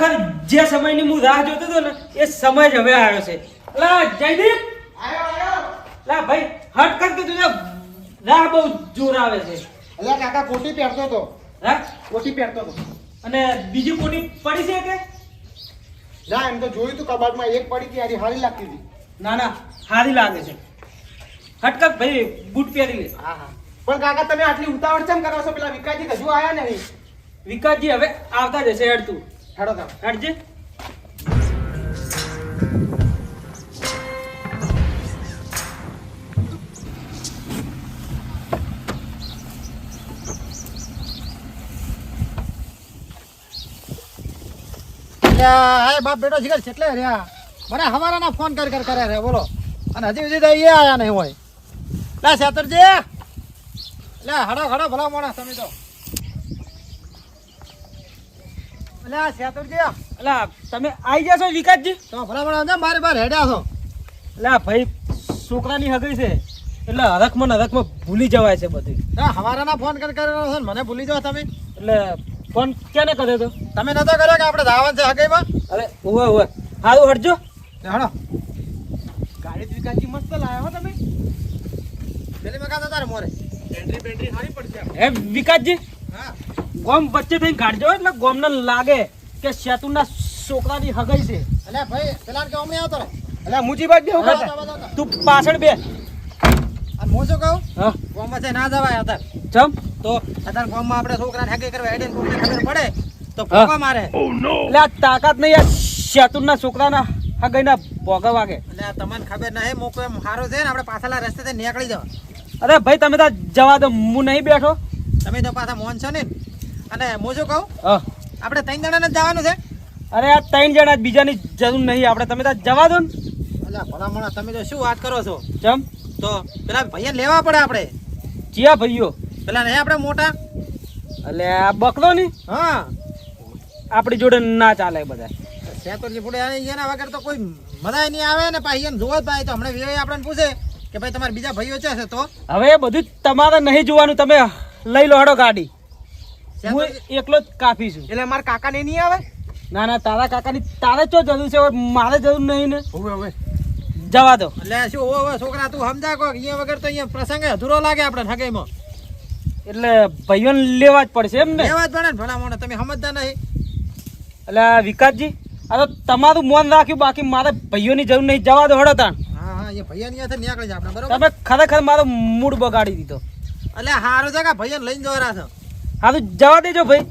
ખરેખર જે સમયની હું રાહ જોતો હતો ને એ સમય જ હવે આવ્યો છે. લા જયદીપ! લા ભાઈ હટ કર કે તુને રાહ બહુ જોર આવે છે. અલ્યા કાકા કોટી પહેરતો તો હા કોટી પહેરતો તો અને બીજી કોટી પડી છે કે? ના એમ તો જોયું તું કબાટમાં એક પડી હતી હારી હારી લાગતી હતી. ના ના સારી લાગે છે. હટકત ભાઈ બૂટ પહેરી લે. હા હા. પણ કાકા તમે આટલી ઉતાવળ કેમ કરો છો? પેલા વિકાસજી હજુ આયા નહીં. વિકાસજી હવે આવતા જશે હેડ તું. હેડો તમે હેડજે બાપ બેટો જીગર કેટલે રહ્યા? મને હવારાના ફોન કર કર કરે રે બોલો. અને હજી સુધી તો એ આયા નહીં હોય. લે છેતરજી લે હડો હડો ભલા મોણા તમે તો. લે સેતરજી અલા તમે આવી જશો વિકાસજી? તો ભલા મોણા ને મારે બાર હેડ્યા છો. એટલે ભાઈ છોકરાની હગઈ છે. એટલે હરખમાં હરખમાં ભૂલી જવાય છે બધું હવારાના ફોન કર કર્યો છો મને ભૂલી જવા તમે. એટલે ફોન ક્યાંને કર્યો તો? તમે નતો કર્યો કે આપણે ધાવન છે હગઈમાં? અરે ઓવે ઓવે સારું હટજો. હણો ગાડી તો વિકાસજી મસ્ત લાવ્યા હો તમે. પેલી મકા તારે મોરે. બેટરી બેટરી હારી પડશે એમ વિકાસજી? હા. ગોમ વચ્ચે થઈને કાઢજો એટલે ગોમને લાગે કે શેતુના છોકરાની હગઈ છે. અલ્યા ભાઈ પેલા કે અમે આવતો અલ્યા મુજીબાદ બેહું હા. તું પાછળ બે. અને હું શું કહું? હા. ગામમાં છે ના જવાય હતા ચમ? તો અત્યારે ગોમમાં આપણે છોકરાને હગે કરવા હેડે કોઈને ખબર પડે તો હા. મારે. એટલે આ તાકાત નહીં આ શેતુના છોકરાના હગઈના ભોગા વાગે. એટલે તમને ખબર ના મોકો એમ સારો છે ને આપણે પાછલા રસ્તે નીકળી જાવ. અરે ભાઈ તમે તો જવા દો હું નહીં બેઠો. તમે તો પાછા મોહન છો ને? અને હું શું કહું? હા. આપણે ત્રણ જણાને જ જવાનું છે. અરે આ ત્રણ જણા બીજાની જરૂર નહીં આપણે તમે તો જવા દો ને. એટલે ભલા તમે તો શું વાત કરો છો? ચમ? તો પેલા ભાઈને લેવા પડે આપણે. ચિયા ભાઈઓ. પેલા નહીં આપણે મોટા. એટલે આ બકલો ની? હા. આપણી જોડે ના ચાલે બધા શેતરજી પૂડે એના વગર તો કોઈ મજા નહીં આવે ને પાછી એને જોવો જ ભાઈ. તો હમણાં વિવેક આપણને પૂછે કે ભાઈ તમારા બીજા ભાઈઓ છે તો? હવે બધું તમારે નહીં જોવાનું તમે લઈ લો હડો ગાડી. હું એકલો જ કાફી છું. એટલે મારા કાકા ને નહીં આવે? ના ના તારા કાકાની તારે ચો જરૂર છે? મારે જરૂર નહીં ને. હવે હવે. જવા દો. એટલે શું ઓ છોકરા તું સમજા કો અહીંયા વગર તો અહીંયા પ્રસંગે અધૂરો લાગે આપણે હગાઈમાં એટલે ભાઈઓને લેવા જ પડશે એમ ને? લેવા જ પડે ને ભલા મોણા તમે સમજતા નહીં. એટલે વિકાસજી આ તો તમારું મન રાખ્યું બાકી મારે ભાઈઓની જરૂર નહીં. જવા દો હડો તાણ. હા હા એ ભૈયા ની નીકળી જ આપણે બરોબર? તમે ખરેખર મારો મૂડ બગાડી દીધો. એટલે હારો છે કે ભૈયા લઈને જવા છો? હા તો જવા દેજો ભાઈ.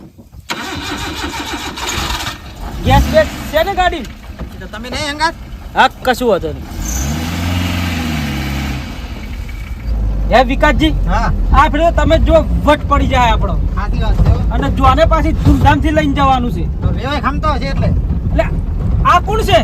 ગેસ બેસ છે ને ગાડી? તો તમે નહીં હંગાત? હા કશું હતું નહીં. હે વિકાસજી? હા. આ ફેરે તમે જો વટ પડી જાય આપણો. સાચી વાત છે. અને જોને પાછી ધૂમધામથી લઈને જવાનું છે. તો વેવાય ખમતો છે એટલે. એટલે આ કોણ છે?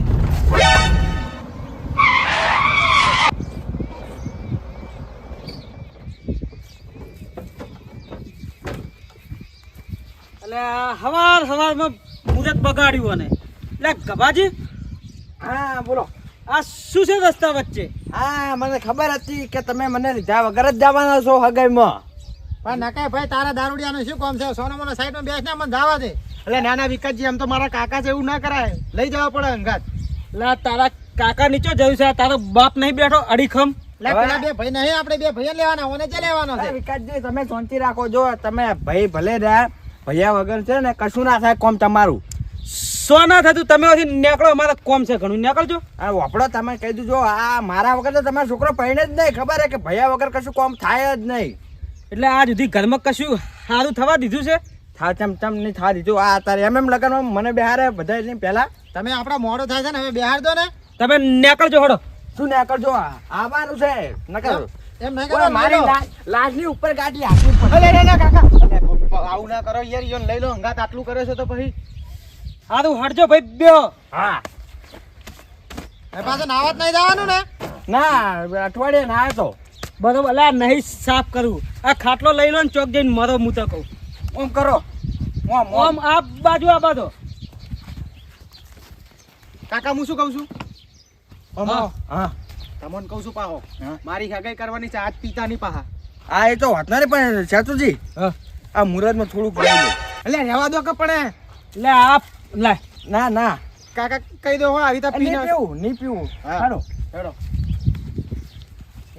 એટલે હવાર હવારમાં મુહૂર્ત બગાડ્યું અને. એટલે ગભાજી? હા બોલો. આ શું છે રસ્તા વચ્ચે? હા મને ખબર હતી કે તમે મને લીધા વગર જ જવાના છો હગાઈમાં. પણ નકાય ભાઈ તારા દારૂડિયાનું શું કામ છે? સોનો મોનો સાઈડમાં બેસને મને જવા દે. એટલે નાના વિકાસજી આમ તો મારા કાકા છે એવું ના કરાય. લઈ જવા પડે અંગાત. એટલે તારા કાકા નીચો જયું છે તારો બાપ નહીં બેઠો અડીખમ. બે ભાઈ નહીં આપણે બે ભાઈ લેવાના ઓને જે લેવાનો છે. વિકાસજી તમે શાંતિ રાખો. જો તમે ભાઈ ભલે રહ્યા ભૈયા વગર છે ને કશું ના થાય કોમ તમારું. સો ના થતું તમે નીકળો અમારે કોમ છે ઘણું. નીકળજો. આ વાપડો તમે કહી દીધું આ મારા વગર તો તમારો છોકરો પહેણે જ નહીં ખબર હે કે ભૈયા વગર કશું કોમ થાય જ નહીં. એટલે આ સુધી ઘરમાં કશું સારું થવા દીધું છે? થા ચમ ચમ નહીં થવા દીધું. આ તારે એમ એમ લગનમાં મને બેહારે બધા નહીં પહેલાં તમે આપણા મોડો થાય છે ને હવે બેહાર દો ને. તમે નીકળજો હડો શું નીકળજો? આવવાનું છે. નકર. એમ નહીં મારી લાશની ઉપર ગાડી પડે. ના કાકા. આવું ના કરો યાર યો લઈ લો હંગાત આટલું કરે છે તો પછી. સારું હટજો ભાઈ બ્યો હા. એ પાછો નાવાત નહીં જવાનું ને? ના અઠવાડિયે ના તો. બરોબર અલા નહીં સાફ કરું. આ ખાટલો લઈ લો ને ચોક જઈને મરો હું તો કહું. ઓમ કરો. ઓમ ઓમ. આ બાજુ આ બાજુ. કાકા હું શું કહું છું? ઓમ હા. હા. તમને કહું છું પાહો. મારી હગાઈ કરવાની છે આજ પિતાની પાહા. આ એ તો વાત ના રે પણ ચાચુજી હા. આ મુહૂર્તમાં થોડુંક લઈ લો. એટલે રહેવા દો કે પણ એટલે આ લે. ના ના. કાકા કહી દો હો આવી રીતે નહીં પીને પીવું નહીં પીવું. હાલો. હેડો.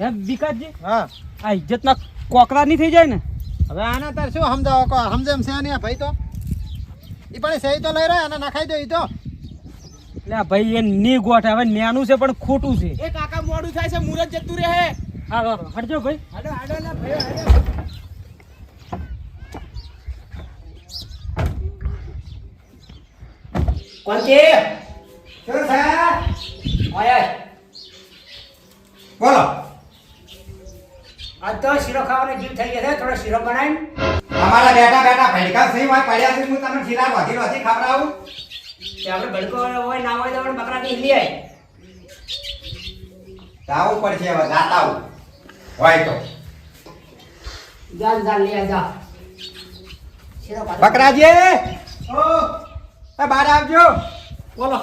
હે વિકાસજી હા. આ ઇજ્જતના કોકરા નહીં થઈ જાય ને? હવે આને તાર શું સમજાવો? કો સમજે એમ છે નહીં ભાઈ તો? એ પણ સહી તો લઈ રહ્યા અને નખાઈ દો એ તો. એટલે ભાઈ એ ની ગોઠ હવે નાનું છે પણ ખોટું છે. એ કાકા મોડું થાય છે મુરત જતું રહે. હા હટજો ભાઈ. હાડો હાડો ના ભાઈ હાલો. કોણથી શું છે ઓય બોલો. આજ તો શીરો ખાવાનો જીવ થઈ ગયો છે થોડો શીરો બનાવીને. અમારા બેઠા બેઠા ભડકા સહી હોય પડ્યા છે હું તમને શીરા વધી વધી ખવડાવું. તે આપણે ભડકો હોય ના હોય તો આપણે બકરાની લઈ આય. જાવું પડશે હવે જાતા આવું હોય તો. જાન જાન આય જા. બકરાજી! ઓ! બહાર આવજો. બોલો.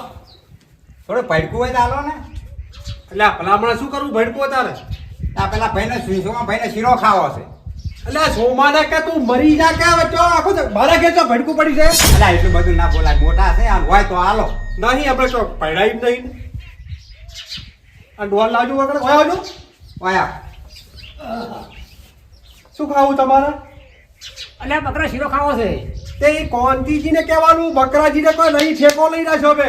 થોડું ભડકું હોય તો હાલો ને. એટલે ભલામણ શું કરવું? ભડકો તારે આ પેલા ભાઈને શીશોમાં ભાઈને શીરો ખાવો છે. એટલે સોમાને કે તું મરી જા કે હવે તો આખો મારા કે તો ભડકું પડી છે એટલે એટલું બધું ના બોલાય. મોટા છે આ હોય તો હાલો. નહીં આપણે ચો પડાઈ જ નહીં. આ ડોલ લાજુ વગર હોય હજુ ઓયા શું ખાવું તમારે? અને બકરા શીરો ખાવો છે. તે કોંતીજીને કહેવાનું બકરાજીને કોઈ નહીં ઠેકો લઈ રહ્યા બે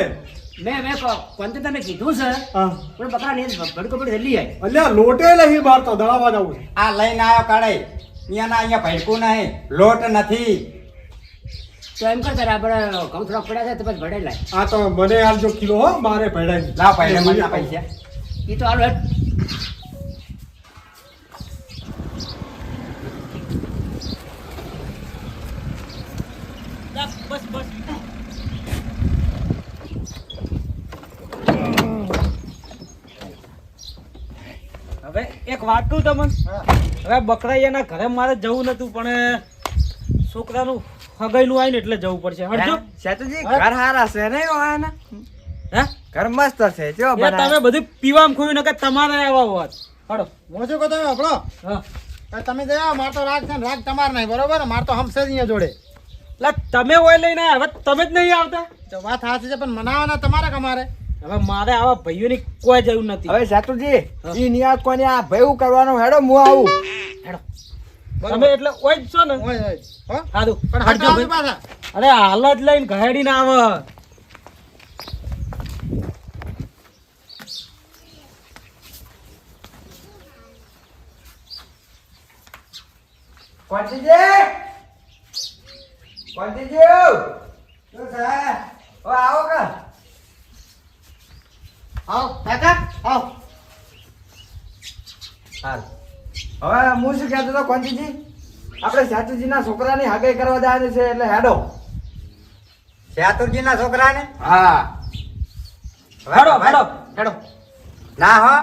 મેં મેં કોણતે તને કીધું છે હા. પણ બકરા ને ભડકો પડી લઈ આય અલ્યા લોટે નહીં મારતો દળાવા જવું છે. આ લઈને આવ્યો કડાઈ અહીંયાના અહીંયા ભડકું નહીં. લોટ નથી. તો એમ કરતા આપણે ઘઉં થોડા પડ્યા છે તો પછી ભડે લાય. આ તો મને આલજો કિલો હો મારે ભેડાઈ. લાવ ભાઈને મનના પૈસા. એ તો હાલો હેડ. જા, બસ બસ હવે એક વાત કહું તમને? હવે બકરાઈયાના ઘરે મારે જવું નતું પણ છોકરાનું હગાઈનું આવીને એટલે જવું પડશે. હટજો સેતુજી ઘર હારા છે ને ઓયાના હે? ઘર મસ્ત છે જો તમે બધું પીવામાં ખોયું નકર તમારે આવા હોત. હડો હું શું કહું તમે આપણો હા. તમે જયા માર તો રાગ છે ને રાગ તમાર નહીં બરોબર? માર તો હમસે જ અહીંયા જોડે. એટલે તમે ઓય લઈને હવે તમે જ નહીં આવતા? વાત સાચી છે પણ મનાવાના તમારે કમારે હવે મારે આવા ભાઈઓની કોઈ જરૂર નથી. હવે સેતુજી ઈ નિયાત કોને આ ભયું કરવાનો હેડો હું આવું. તમે એટલે ઓય જ છો ને? ઓય ઓય. હો? સારું પણ હટજો ભાઈ. પાછા. અરે હાલ જ લઈને ઘેડીને આવે. કોંતીજી કોંતીજી ઓ આવો કે? આવો કાકા આવો. હાલ. હવે હું શું કહેતો હતો કોંતીજી આપણે સાતુજીના છોકરાની હગાઈ કરવા જવાની છે એટલે હેડો. સાતુજીના છોકરાને? હા. હેડો હેડો હેડો. ના હો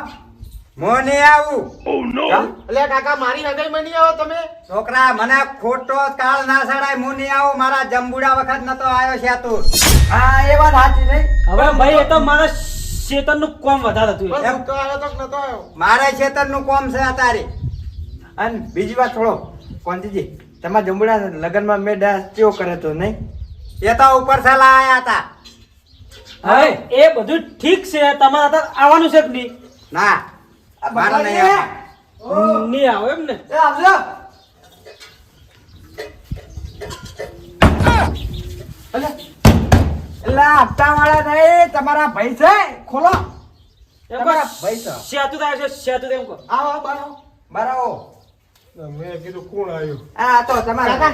મોને આવું. એટલે કાકા મારી હગાઈ માં નહીં આવો તમે? છોકરા મને ખોટો કાળ ના સડાય મોને નહીં આવું. મારા જંબુડા વખત નતો આવ્યો છે તું હા એ વાત સાચી નહીં હવે ભાઈ એ તો મારા શેતનનું કોમ વધારે હતું. હું તો આવ્યો તો નતો આવ્યો. મારે ખેતરનું કોમ છે અત્યારે. અને બીજી વાત થોડો કોંતીજી તમારા જંબુડા લગ્નમાં મેં ડાન્સ કેવો કરે તો નહીં? એ તો ઉપર સલા આયા હતા. હવે એ બધું ઠીક છે તમારે તો આવવાનું છે કે નહીં? ના મારે નહીં આવવાનું. નહીં આવો એમ ને. એ આવજો. એટલે હપ્તા વાળા નહીં તમારા ભાઈ છે ખોલો તમારા ભાઈ છે શેતું થાય છે એમ કહો. આવો બનો. બરાવો મેં કીધું કોણ આવ્યું? આ તો તમારા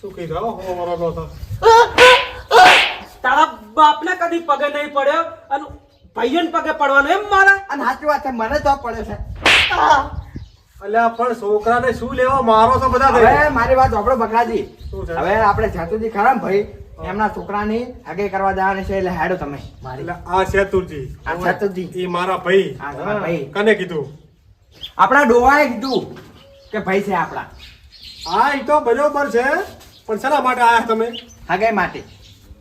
શું કીધું? હો હો મારો નો તારા બાપને કદી પગે નહીં પડ્યો અને ભાઈઓને પગે પડવાનું એમ મારા? અને સાચી વાત છે મને તો પડે છે. અલ્યા પણ છોકરાને શું લેવા? મારો તો બધા હવે મારી વાત આપણો બકરાજી શું હવે આપણે જાતુજી ખરા ભાઈ? એમના છોકરાની હગે કરવા જવાની છે એટલે હેડો તમે. એટલે આ સેતુરજી આ જાતુજી એ મારા ભાઈ. આ તમારા ભાઈ. કને કીધું? આપણા ડોવાએ કીધું કે ભાઈ છે આપણા. હા એ તો બરોબર છે. પણ શેના માટે આયા તમે? હગે માટે.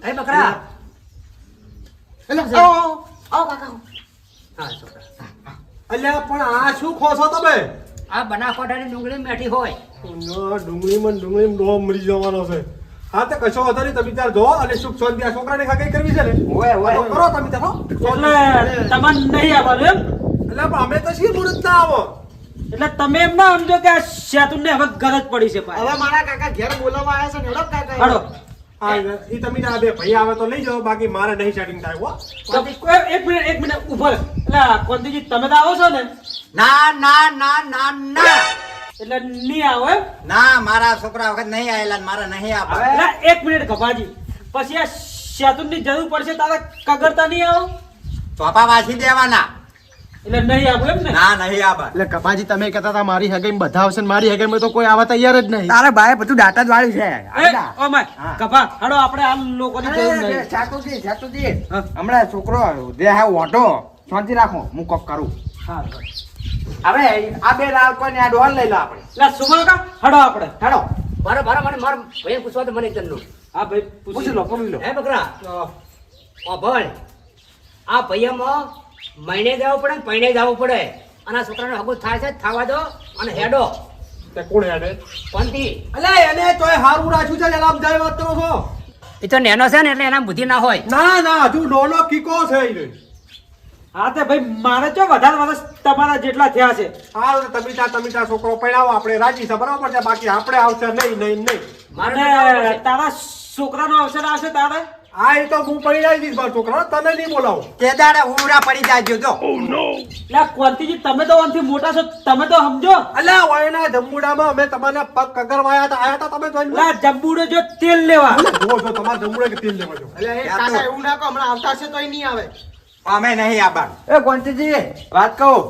એ બકરા. એટલે આવો આવો આવો કાકા હા. છોકરા. અલ્યા પણ આ શું ખો છો તમે? આ બનાસકાંઠાની ડુંગળી મેઠી હોય. ડુંગળીમાં ડુંગળીમાં ડોમ મરી જવાનો છે. હા તો કશો વધારે નહીં તમે ત્યાં જો અને સુખ શાંતિ આ છોકરાને ખાગઈ કરવી છે ને. ઓય ઓય કરો તમે ત્યાં એટલે તમારે નહીં આવવાનું એમ? એટલે પણ અમે તો શી મુરત ના આવો. એટલે તમે એમ ના સમજો કે આ શેતુને હવે ગરજ પડી છે હવે મારા કાકા ઘેર બોલાવવા આવ્યા છે ને હેડો કાકા. હાલો એ તમે આ બે ભાઈ આવે તો લઈ જાઓ બાકી મારે નહીં સેટિંગ થાય હો. એક મિનિટ એક મિનિટ ઊભો. એટલે કોંતીજી તમે તો આવો છો ને? ના ના ના ના ના. એટલે નહીં આવે ના મારા છોકરા વખત નહીં આવેલા ને મારા નહીં આવે એક મિનિટ કપાજી પછી આ શેતુની જરૂર પડશે તારે કગરતા નહીં આવો? ચોપા વાસી દેવાના. એટલે નહીં આવું એમ ને? ના નહીં આપવા. એટલે કપાજી તમે કહેતા હતા મારી હગાઈ બધા આવશે ને મારી હગાઈ તો કોઈ આવા તૈયાર જ નહીં. તારા ભાઈ બધું દાંત જ વાળ્યું છે. ઓ માય, હા. કપા હાલો આપણે આ લોકોની જરૂર નહીં. હમણાં છોકરો દેહ ઓટો શાંતિ રાખો હું કોક કરું. હા. હવે આ બે લાલ કોઈ આ ડોલ લઈ લો આપણે. એટલે સુમણ કા હડો આપણે. હડો. મારો મારો મને મારો ભાઈ પૂછવા તો મને એક જણનું. હા ભાઈ પૂછી લો પૂછી લો. હે બકરા? ઓ ભણ આ ભૈયામાં મહિને જવું પડે ને પૈણે જવું પડે. અને આ છોકરાને હગું થાય છે થવા દો અને હેડો. તે કોણ હેડે? પંથી. અલે એને તોય હારું રાખ્યું છે એલા બધા જાય વાત કરો છો. એ તો નેનો છે ને એટલે એના બુદ્ધિ ના હોય. ના ના હજુ ડોલો કીકો છે. હા તે ભાઈ મારે ચો વધારે વર્ષ તમારા જેટલા થયા છે. હાલ તમે ત્યાં તમે ત્યાં છોકરો પડાવો આપણે રાજી છે બરાબર છે? બાકી આપણે આવશે નહીં નહીં નહીં. તારા છોકરાનો અવસર આવશે તારે? હા એ તો હું પડી જાય દઈશ મારા છોકરા તને નહીં બોલાવો. તે દાડે ઉડા પડી જાજો જો. એટલે કોંતીજી તમે તો આનાથી મોટા છો તમે તો સમજો. અલ્યા વાયના જંબુડામાં અમે તમારા પગ કગરવાયા હતા આયા હતા તમે જોઈને આ જંબુડો જો તેલ લેવા. જો તમારા જંબુડા કે તેલ લેવા જો. એટલે એ કાકા એવું ના કહો હમણાં આવતા છે તોય નહીં આવે. અમે નહીં આવવાનું એ ગોંતીજી વાત કહું.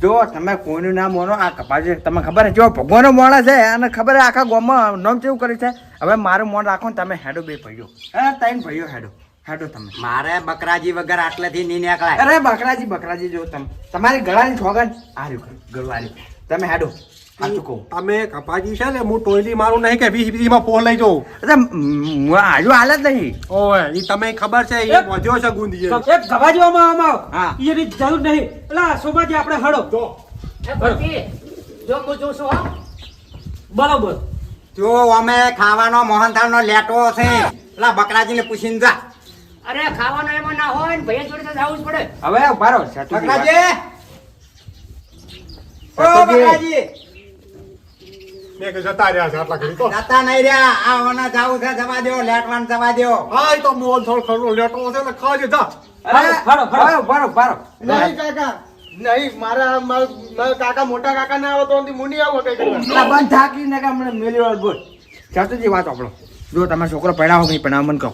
જો તમે કોઈનું નામ મોનો આ કપાજી તમને ખબર છે? જો ભગવાનનો મોણા છે અને ખબર છે આખા ગામમાં નામ કેવું કર્યું છે? હવે મારું મોન રાખો ને તમે હેડો બે ભાઈઓ. હા ત્રણ ભાઈઓ હેડો. હેડો તમે. મારે બકરાજી વગર આટલેથી નહીં નીકળાય. અરે બકરાજી બકરાજી જો તમે તમારી ગળાની છોગન આર્યું ગળવાની તમે હેડો. તમે કપાજી છે ને હું ટોયલી મારું નહીં કે વીસ વીસમાં પોહ લઈ જાઉં. અરે મ- હાલ જ નહીં. ઓય ઈ તમે ખબર છે ઈ વધ્યો છે ગુંદી એ. એક ગવાજવામાં આમાં. એની જરૂર નહીં. એટલે આ આપણે હડો. જો. જો હું જોઉં છું હો. બરોબર. જો અમે ખાવાનો મોહનથાળનો લેટો છે. પેલા બકરાજીને પૂછીને જા. અરે ખાવાનો એમાં ના હોય ને ભાઈ જોડે તો જવું જ પડે. હવે ઊભા બકરાજી! ઓ બકરાજી! મેં કે જતા રહ્યા છે આટલા ઘડી તો. જતા નહીં રહ્યા. આ ઓના જાવું છે જવા દો લેટવાન જવા દો હા તો મોલ થોડો ખરો લેટો છે ને ખાજે જા. નહીં કાકા. નહીં મારા મારા કાકા મોટા કાકા ના આવે તો હું નહીં કઈ કરવા બંધ થાકી ને કે મને મેલી વાળ બોલ. ચાતુજી વાત આપણો. જો તમે છોકરો પડાવો નહીં પણ મને કહો.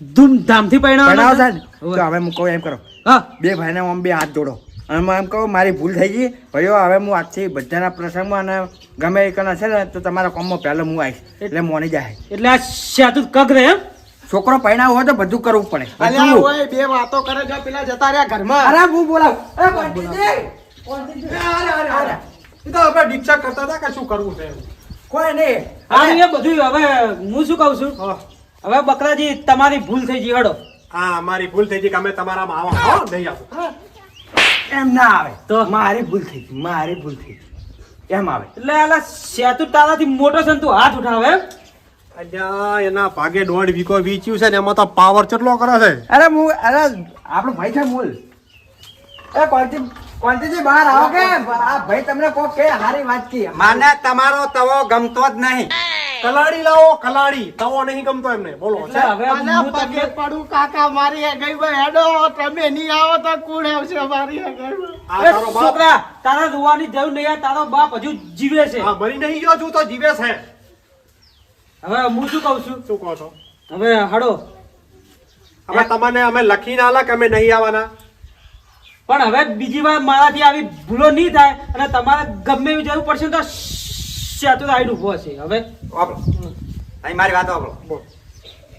ધૂમધામથી પડાવો છે ને. તો હવે હું કહું એમ કરો. હા. બે ભાઈને આમ બે હાથ જોડો. અને હું એમ કહું મારી ભૂલ થઈ ગઈ. ભાઈઓ હવે હું આજથી બધાના પ્રસંગમાં અને ગમે એ કના છે ને તો તમારા કોમમાં પહેલો હું આવીશ. એટલે મોની જાય એટલે આ શાતું કગ રહે એમ? છોકરો પૈણા હોય તો બધું કરવું પડે. ઓય બે વાતો કરે જો પેલા જતા રહ્યા ઘરમાં. અરે હું બોલાવ. અરે કોંતીજી! કોંતીજી! અરે, અરે, અરે. ઈ તો આપણે દીક્ષા કરતા હતા કે શું કરવું છે? કોઈ નહીં. હા એ બધું હવે હું શું કહું છું? હવે બકરાજી તમારી ભૂલ થઈ ગઈ હડો. હા મારી ભૂલ થઈ ગઈ કે અમે તમારામાં માવા. હો નહીં આવું એમ ના આવે. તો? મારી ભૂલ થઈ મારી ભૂલ થઈ એમ આવે. એટલે આલા સેતુ તારાથી મોટો છે ને તું હાથ ઉઠાવે? અલ્યા એના ભાગે દોઢ વીકો વીચ્યું છે ને એમાં તો પાવર કેટલો કરે છે? અરે હું અરે આપણો ભાઈ છે મૂલ. એ કોંતી કોંતીજી બહાર આવો કે આ ભાઈ તમને કોક કે હારી વાત કી. મને તમારો તવો ગમતો જ નહીં. કલાડી લાવો કલાડી. તવો નહીં ગમતો એમને. બોલો પગે પડું કાકા મારી ગઈ ભાઈ હેડો તમે નહીં આવો તો કોણ આવશે મારી હગાઈ આ એ તારો બાપ છોકરા તારા રોવાની જરૂર નહીં આ તારો બાપ હજુ જીવે છે. હા મરી નહીં ગયો છું તો જીવે છે. હવે હું શું કહું છું? શું કહો છો? હવે હડો. હવે તમને અમે લખીને આલા કે અમે નહીં આવવાના. પણ હવે બીજી વાર મારાથી આવી ભૂલો નહીં થાય અને તમારે ગમે એવી જરૂર પડશે ને તો આઈડ ઊભો છે. હવે? વાપરો. અહીં મારી વાત વાપરો.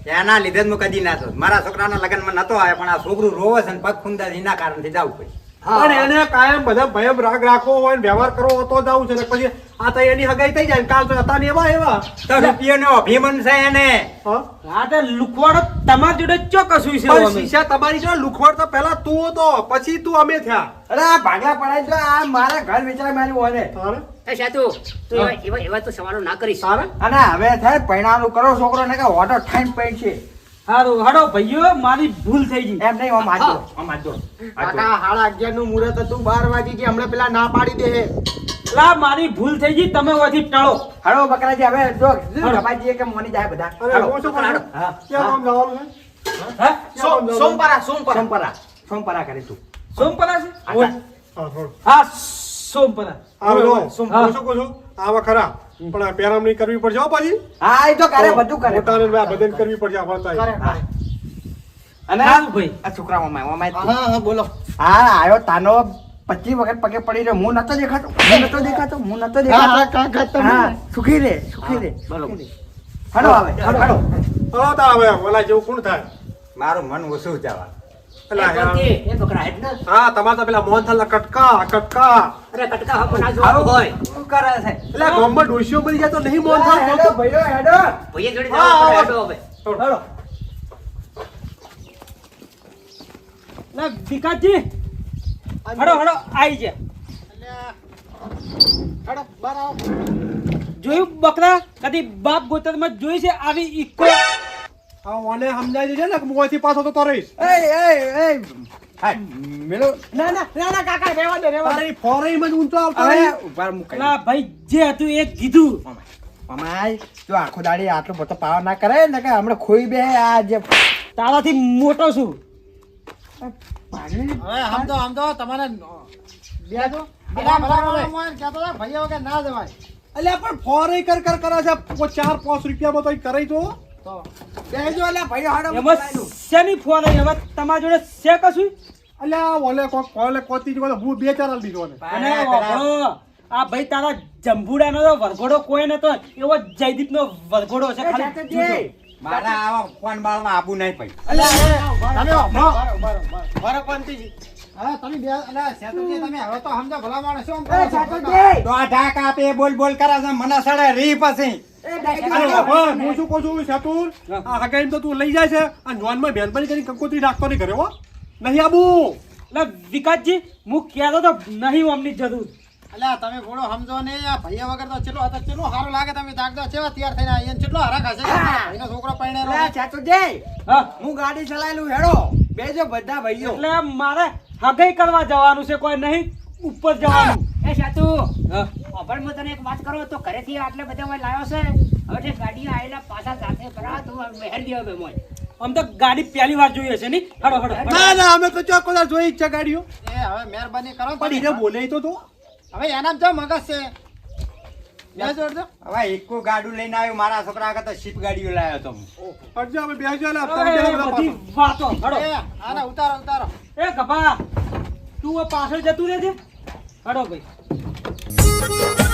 એના લીધે જ હું કદી ના થયો. મારા છોકરાના લગ્નમાં નતો આવ્યો પણ આ છોકરું રોવે છે પગ ખૂંદા છે એના કારણથી જવું પડે પણ એને કાયમ બધા ભયમ રાગ રાખવો હોય ને વ્યવહાર કરવો હોય તો જવું છે પછી આ તો એની હગાઈ થઈ જાય કાલ તો હતા ને એવા એવા. તો રૂપિયાનો અભિમન છે એને. હા? તો લુખવાડો તમારી જોડે ચોક્કસ છે પણ શીશા તમારી જોડે લુખવડ તો પહેલા તું હતો પછી તું અમે થયા. અરે આ ભાગલા પડાય તો આ મારા ઘર વિચાર મારી હોય તારે? એ સાતું એવા એવા એવા તો સવાલો ના કરીશ. અને હવે થાય પૈણાનું કરો છોકરો ને કે ઓટો ઠાઈન પૈણ છે. હારું હડો ભાઈઓ મારી ભૂલ થઈ ગઈ. એમ નહીં આમ હાચો આમ હાચો કાકા સાડા અગિયારનું મુહૂર્ત હતું બાર વાગી ગયા હમણાં પેલા ના પાડી દે લા મારી ભૂલ થઈ ગઈ તમે ઓથી ટળો. હળો બકરાજી હવે જો કપાજી કે મોની જાય બધા. સોમપરા હળો. શું કરું? હા. ક્યાં જવાનું છે? હા? સોમ સોમવારા સોમવારા સોમપરા કરે તું. સોમપરા છે? હા, સોમ- આવા ખરા. પણ આ નહીં કરવી પડશે હો પાછી. હા એ તો કરે બધું કરે. મોટાને ને આ બધાને કરવી પડશે હા. અને ભાઈ? આ છોકરા મામા મામા હા હા બોલો. હા આયો તાનો પચીસ વખત પગે પડી રહ્યો. હું નતો દેખાતો હું નતો દેખાતો હું નતો દેખાતો. હા સુખી રે સુખી રે બરોબર. હડો આવે હડો હડો. તો તાર હવે ઓલા જેવું કોણ થાય? મારું મન ઓછું જવા હા તમારે તો પેલા મોહનથાલના કટકા કટકા. અરે કટકા હમ ના જોવાનું હોય. શું કરે છે? એટલે ગામમાં ડોશીઓ મરી જાય તો નહીં હા, મોહનથાલ હેડો જોતો? હેડો. ભાઈએ જોડે હા, હેડો હવે. હડો. લા વિકાસજી હડો હડો આઈ જા. હેડો બહાર જોયું બકરા? કદી બાપ ગોતરમાં જોઈ છે આવી ઈકો? ઓને સમજાય છે ને અહીંથી પાછો તો રહીશ એ એ એ હા મેલો. ના ના ના ના કાકા રેવા દે રેવા અરે ફોરે ફોરેમાં ઊંચો આવતો અરે ઉપર મુકાઈ ના ભાઈ જે હતું એ કીધું. મમાઈ તું આખો દાડી આટલો બધો પાવર ના કરે ને કે હમણાં ખોઈ બે આ જે તારાથી મોટો છું. હવે આમ તો તમારે બેજો બધા બધા બોલાવવામાં આવે ને કહેતા ભાઈઓ કે ના જવાય. એટલે પણ ફોરે કર કર કરે છે ચાર પાંચ રૂપિયામાં તો કરે તો તો. બેજો એટલે ભાઈઓ હાડો એમાં શેની ફોન આવી હવે તમારા જોડે છે કશું? અલ્યા ઓલે કોક કોલે કોતી જો હું બે ચાર આલી દીધો ને અને આ ભાઈ તારા જંબુડાનો તો વરઘોડો કોઈ નતો. એવો જયદીપ નો વરઘોડો છે ખાલી મારા આવા ફોન બાળમાં આબુ નહીં પડી તમે. બરો તમે બે અલા તમે હવે તો સમજો ભલા માણસ શું એ સાચુજી તો આ ઢાક આપે બોલ બોલ કરે છે મને સડે રી પછી. હું શું કહું છું શેતુર? આ હગાઈને તો તું લઈ જાય છે આ નોનમાં બેનપણી કરીને કંકોત્રી રાખતો નહીં ઘરે હો. નહીં આબુ! એટલે વિકાસજી હું કહેતો તો નહીં અમની જરૂર. અલ્યા તમે ઘોડો સમજો ને આ ભાઈઓ વગર તો ચેલો આ તો ચેલો સારું લાગે તમે દાગદો ચેવા તૈયાર થઈને આવીએ ચેટલો હરાખ હશે ભાઈનો છોકરો અરે ચાચુજી હું ગાડી ચલાયેલું હેડો. બેજો બધા ભાઈઓ. એટલે મારે હગાઈ કરવા જવાનું છે કોઈ નહીં? ઉપર જવાનું. એ સાતુ અભણ હું તને એક વાત કરો તો ઘરેથી આટલે બધા મેં લાવ્યો છે. હવે તે ગાડી આવેલા પાછા સાથે કરા તો મહેર દે હવે મોય. આમ તો ગાડી પહેલી વાર જોઈએ છે ની હડો હડો ના ના અમે તો ચોક કોલા જોઈ જ છે ગાડીઓ. એ હવે મહેરબાની કરો પણ એને બોલે તો તો. હવે એનામ તો મગજ છે. બે હવે એકો ગાડું લઈને આવ્યો મારા છોકરા આગળ તો શીપ ગાડીઓ લાવ્યો તો. બેસજો એટલે હવે તમે એ બધા બધી વાતો હડો. આના ઉતારો ઉતારો. એ કપા તું પાછળ જતું રહેજે. હડો ભાઈ.